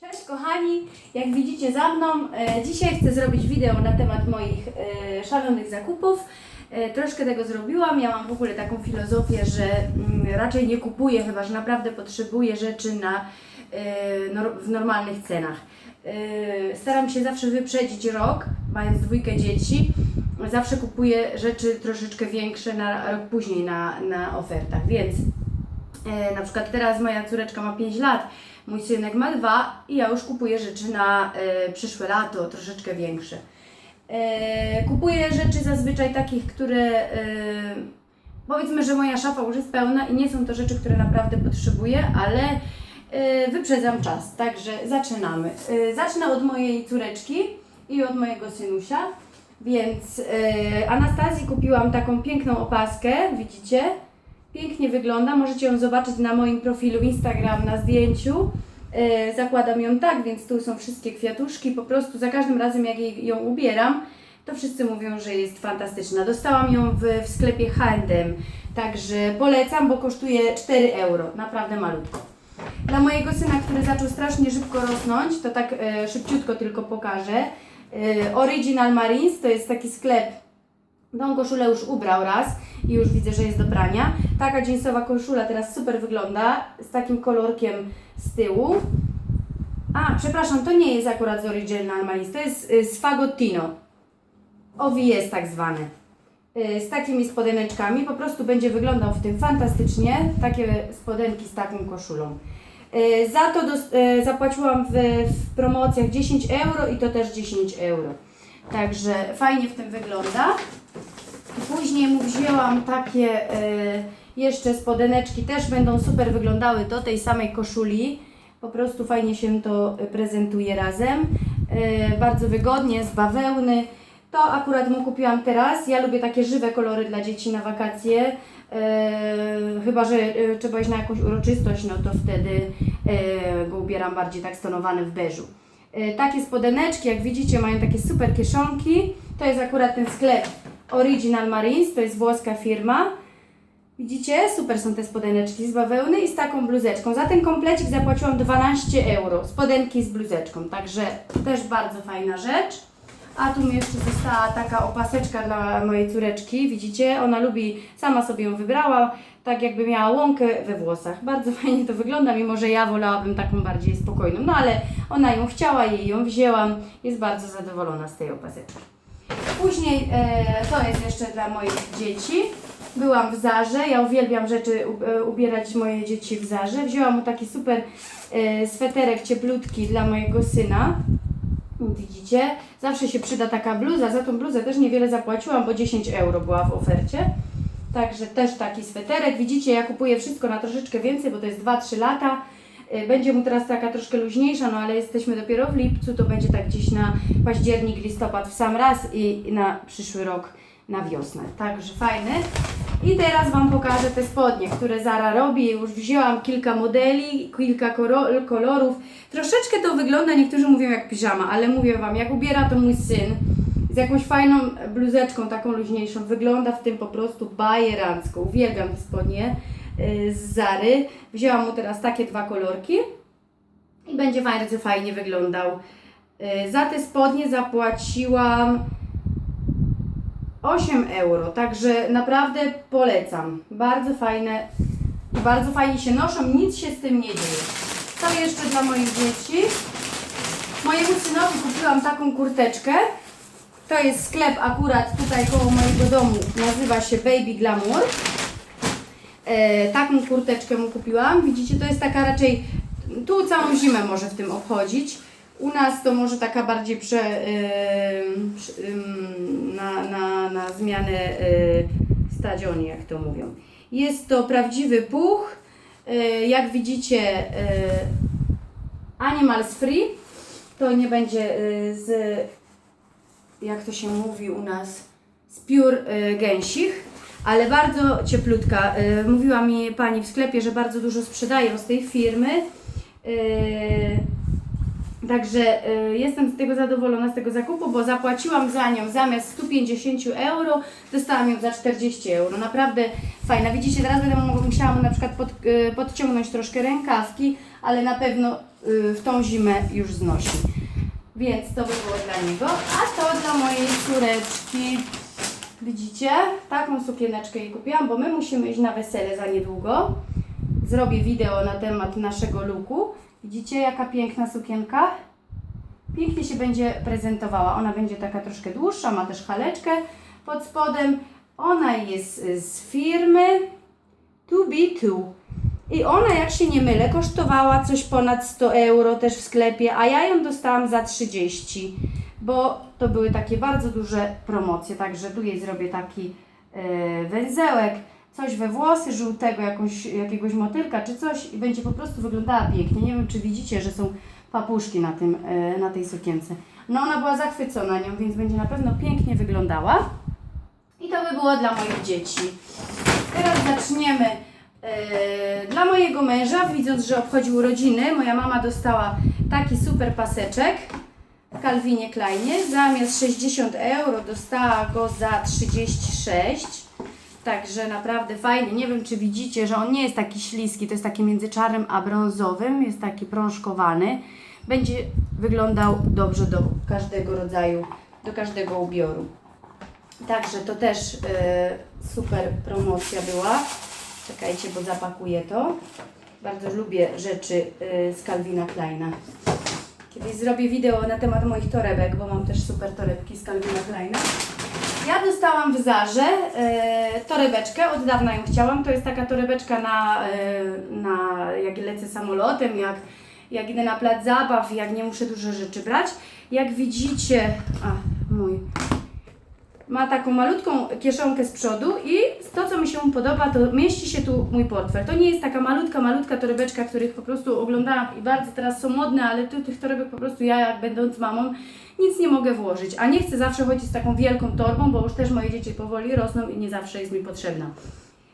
Cześć kochani, jak widzicie za mną, e, dzisiaj chcę zrobić wideo na temat moich e, szalonych zakupów. E, troszkę tego zrobiłam, ja mam w ogóle taką filozofię, że mm, raczej nie kupuję, chyba że naprawdę potrzebuję rzeczy na, w normalnych cenach. Staram się zawsze wyprzedzić rok, mając dwójkę dzieci. Zawsze kupuję rzeczy troszeczkę większe na rok później na, na ofertach, więc na przykład teraz moja córeczka ma 5 lat, mój synek ma 2 i ja już kupuję rzeczy na e, przyszłe lato, troszeczkę większe. E, kupuję rzeczy zazwyczaj takich, które e, powiedzmy, że moja szafa już jest pełna i nie są to rzeczy, które naprawdę potrzebuję, ale wyprzedzam czas, także zaczynamy. E, zacznę od mojej córeczki i od mojego synusia. Więc Anastazji kupiłam taką piękną opaskę, widzicie? Pięknie wygląda, możecie ją zobaczyć na moim profilu Instagram na zdjęciu. E, zakładam ją tak, więc tu są wszystkie kwiatuszki. Po prostu za każdym razem, jak ją ubieram, to wszyscy mówią, że jest fantastyczna. Dostałam ją w, w sklepie H&M, także polecam, bo kosztuje 4 euro, naprawdę malutko. Dla mojego syna, który zaczął strasznie szybko rosnąć, to tak e, szybciutko tylko pokażę. E, Original Marines to jest taki sklep Tą koszulę już ubrał raz i już widzę, że jest do prania. Taka jeansowa koszula teraz super wygląda, z takim kolorkiem z tyłu. A, przepraszam, to nie jest akurat z Original Marines, to jest y, z Fagottino. OVS tak zwane. Y, Z takimi spodeneczkami, po prostu będzie wyglądał w tym fantastycznie. Takie spodenki z taką koszulą. Y, Za to y, zapłaciłam w, w promocjach 10 euro i to też 10 euro. Także fajnie w tym wygląda. Później mu wzięłam takie e, jeszcze spodeneczki, też będą super wyglądały do tej samej koszuli. Po prostu fajnie się to prezentuje razem. E, bardzo wygodnie, z bawełny. To akurat mu kupiłam teraz. Ja lubię takie żywe kolory dla dzieci na wakacje. E, chyba, że e, trzeba iść na jakąś uroczystość, no to wtedy e, go ubieram bardziej tak stonowany w beżu. E, takie spodeneczki, jak widzicie, mają takie super kieszonki. To jest akurat ten sklep Original Marines, to jest włoska firma. Widzicie? Super są te spodeneczki z bawełny i z taką bluzeczką. Za ten komplecik zapłaciłam 12 euro. Spodenki z bluzeczką, także też bardzo fajna rzecz. A tu mi jeszcze została taka opaseczka dla mojej córeczki. Widzicie? Ona lubi, sama sobie ją wybrała, tak jakby miała łąkę we włosach. Bardzo fajnie to wygląda, mimo że ja wolałabym taką bardziej spokojną. No ale ona ją chciała, jej ją wzięłam. Jest bardzo zadowolona z tej opaseczki. Później e, to jest jeszcze dla moich dzieci. Byłam w Zarze, ja uwielbiam rzeczy e, ubierać moje dzieci w Zarze. Wzięłam mu taki super e, sweterek cieplutki dla mojego syna. Widzicie? Zawsze się przyda taka bluza. Za tą bluzę też niewiele zapłaciłam, bo 10 euro była w ofercie. Także też taki sweterek. Widzicie, ja kupuję wszystko na troszeczkę więcej, bo to jest 2-3 lata. Y, Będzie mu teraz taka troszkę luźniejsza, no ale jesteśmy dopiero w lipcu, to będzie tak gdzieś na październik, listopad w sam raz i i na przyszły rok na wiosnę. Także fajny. I teraz Wam pokażę te spodnie, które Zara robi. Już wzięłam kilka modeli, kilka kolorów. Troszeczkę to wygląda, niektórzy mówią jak piżama, ale mówię Wam, jak ubiera to mój syn z jakąś fajną bluzeczką, taką luźniejszą, wygląda w tym po prostu bajerancko. Uwielbiam te spodnie y, z Zary. Wzięłam mu teraz takie dwa kolorki i będzie bardzo fajnie wyglądał. Y, Za te spodnie zapłaciłam 8 euro, także naprawdę polecam. Bardzo fajne bardzo fajnie się noszą, nic się z tym nie dzieje. Co jeszcze dla moich dzieci? Mojemu synowi kupiłam taką kurteczkę. To jest sklep akurat tutaj koło mojego domu, nazywa się Baby Glamour. E, taką kurteczkę mu kupiłam. Widzicie, to jest taka raczej, tu całą zimę może w tym obchodzić. U nas to może taka bardziej prze, ym, na, na, na zmianę y, stadioni, jak to mówią. Jest to prawdziwy puch. Y, jak widzicie, y, Animals Free. To nie będzie y, z, jak to się mówi u nas, z piór y, gęsich, ale bardzo cieplutka. Y, mówiła mi pani w sklepie, że bardzo dużo sprzedają z tej firmy. Także y, jestem z tego zadowolona z tego zakupu, bo zapłaciłam za nią zamiast 150 euro, dostałam ją za 40 euro. Naprawdę fajna. Widzicie, teraz będę musiała mu na przykład pod, y, podciągnąć troszkę rękawki, ale na pewno y, w tą zimę już znosi. Więc to by było dla niego. A to dla mojej córeczki. Widzicie? Taką sukieneczkę jej kupiłam, bo my musimy iść na wesele za niedługo. Zrobię wideo na temat naszego looku. Widzicie, jaka piękna sukienka? Pięknie się będzie prezentowała. Ona będzie taka troszkę dłuższa, ma też haleczkę pod spodem. Ona jest z firmy To Be Two. I ona, jak się nie mylę, kosztowała coś ponad 100 euro też w sklepie, a ja ją dostałam za 30, bo to były takie bardzo duże promocje. Także tu jej zrobię taki e, węzełek, coś we włosy żółtego, jakąś, jakiegoś motylka czy coś i będzie po prostu wyglądała pięknie. Nie wiem, czy widzicie, że są papuszki na, tym, e, na tej sukience. No ona była zachwycona nią, więc będzie na pewno pięknie wyglądała. I to by było dla moich dzieci. Teraz zaczniemy. e, Dla mojego męża, widząc, że obchodził urodziny, moja mama dostała taki super paseczek w Calvinie Kleinie. Zamiast 60 euro dostała go za 36. Także naprawdę fajny. Nie wiem, czy widzicie, że on nie jest taki śliski. To jest taki między czarnym a brązowym. Jest taki prążkowany. Będzie wyglądał dobrze do każdego rodzaju, do każdego ubioru. Także to też e, super promocja była. Czekajcie, bo zapakuję to. Bardzo lubię rzeczy e, z Calvina Kleina. Kiedyś zrobię wideo na temat moich torebek, bo mam też super torebki z Calvina Kleina. Ja dostałam w Zarze e, torebeczkę, od dawna ją chciałam. To jest taka torebeczka na, e, na jak lecę samolotem, jak, jak idę na plac zabaw, jak nie muszę dużo rzeczy brać. Jak widzicie, a mój, ma taką malutką kieszonkę z przodu i to, co mi się podoba, to mieści się tu mój portfel. To nie jest taka malutka, malutka torebeczka, których po prostu oglądałam i bardzo teraz są modne, ale tu tych torebek po prostu ja, jak będąc mamą, nic nie mogę włożyć. A nie chcę zawsze chodzić z taką wielką torbą, bo już też moje dzieci powoli rosną i nie zawsze jest mi potrzebna.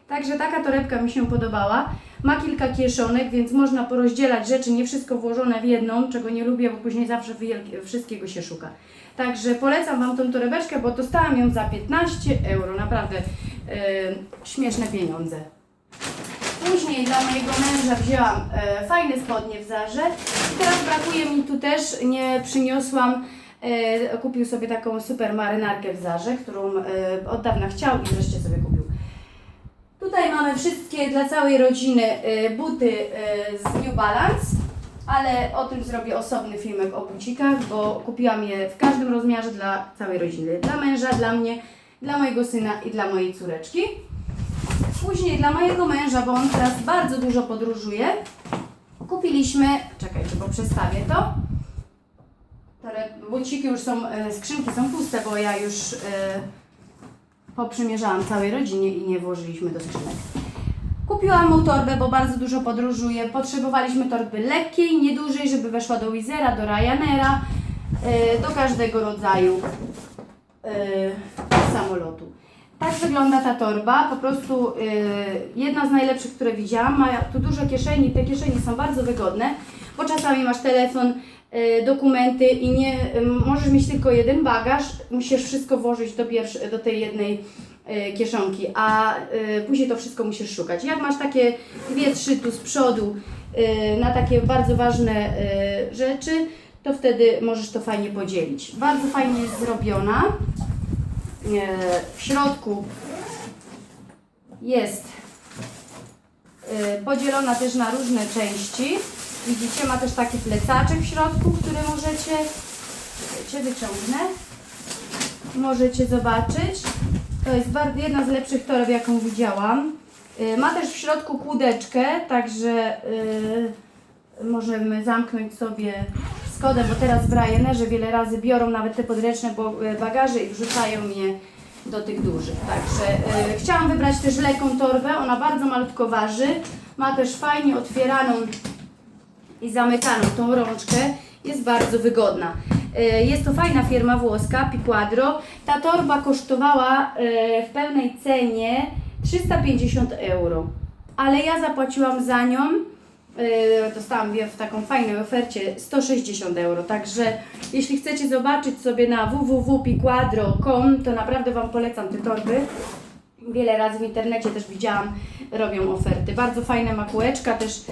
Także taka torebka mi się podobała. Ma kilka kieszonek, więc można porozdzielać rzeczy, nie wszystko włożone w jedną, czego nie lubię, bo później zawsze wszystkiego się szuka. Także polecam Wam tą torebeczkę, bo dostałam ją za 15 euro, naprawdę yy, śmieszne pieniądze. Później dla mojego męża wzięłam e, fajne spodnie w Zarze. I teraz brakuje mi tu też, nie przyniosłam, e, kupił sobie taką super marynarkę w Zarze, którą e, od dawna chciał i wreszcie sobie kupił. Tutaj mamy wszystkie dla całej rodziny e, buty e, z New Balance, ale o tym zrobię osobny filmek o bucikach, bo kupiłam je w każdym rozmiarze dla całej rodziny. Dla męża, dla mnie, dla mojego syna i dla mojej córeczki. Później dla mojego męża, bo on teraz bardzo dużo podróżuje, kupiliśmy, czekajcie, bo przestawię to. Buciki już są, e, skrzynki są puste, bo ja już poprzymierzałam całej rodzinie i nie włożyliśmy do skrzynek. Kupiłam mu torbę, bo bardzo dużo podróżuje. Potrzebowaliśmy torby lekkiej, niedużej, żeby weszła do Wizera, do Ryanaira, e, do każdego rodzaju e, samolotu. Tak wygląda ta torba, po prostu y, jedna z najlepszych, które widziałam. Ma tu dużo kieszeni, te kieszenie są bardzo wygodne, bo czasami masz telefon, y, dokumenty i nie y, możesz mieć tylko jeden bagaż, musisz wszystko włożyć do, pierwsz, do tej jednej y, kieszonki, a później to wszystko musisz szukać. Jak masz takie dwie, trzy tu z przodu na takie bardzo ważne rzeczy, to wtedy możesz to fajnie podzielić. Bardzo fajnie jest zrobiona. W środku jest podzielona też na różne części. Widzicie, ma też taki plecaczek w środku, który możecie, cię wyciągnę, możecie zobaczyć. To jest bardzo, jedna z lepszych toreb, jaką widziałam. E, Ma też w środku kłódeczkę, także e, możemy zamknąć sobie z kodem, bo teraz w Ryanerze wiele razy biorą nawet te podręczne e, bagaże i wrzucają je do tych dużych. Także e, chciałam wybrać też lekką torbę, ona bardzo malutko waży, ma też fajnie otwieraną i zamykaną tą rączkę, jest bardzo wygodna. E, Jest to fajna firma włoska, Piquadro. Ta torba kosztowała e, w pełnej cenie 350 euro, ale ja zapłaciłam za nią Yy, dostałam w taką fajnej ofercie 160 euro. Także jeśli chcecie zobaczyć sobie na www.piquadro.com, to naprawdę Wam polecam te torby, wiele razy w internecie też widziałam, robią oferty. Bardzo fajne ma kółeczka, też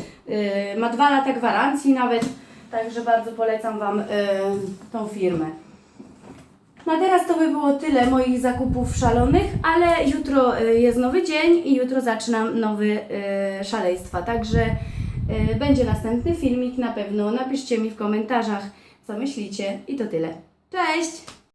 ma dwa lata gwarancji nawet, także bardzo polecam Wam y, tą firmę. No a teraz to by było tyle moich zakupów szalonych, ale jutro y, jest nowy dzień i jutro zaczynam nowy y, szaleństwa, także y, będzie następny filmik na pewno. Napiszcie mi w komentarzach, co myślicie i to tyle. Cześć!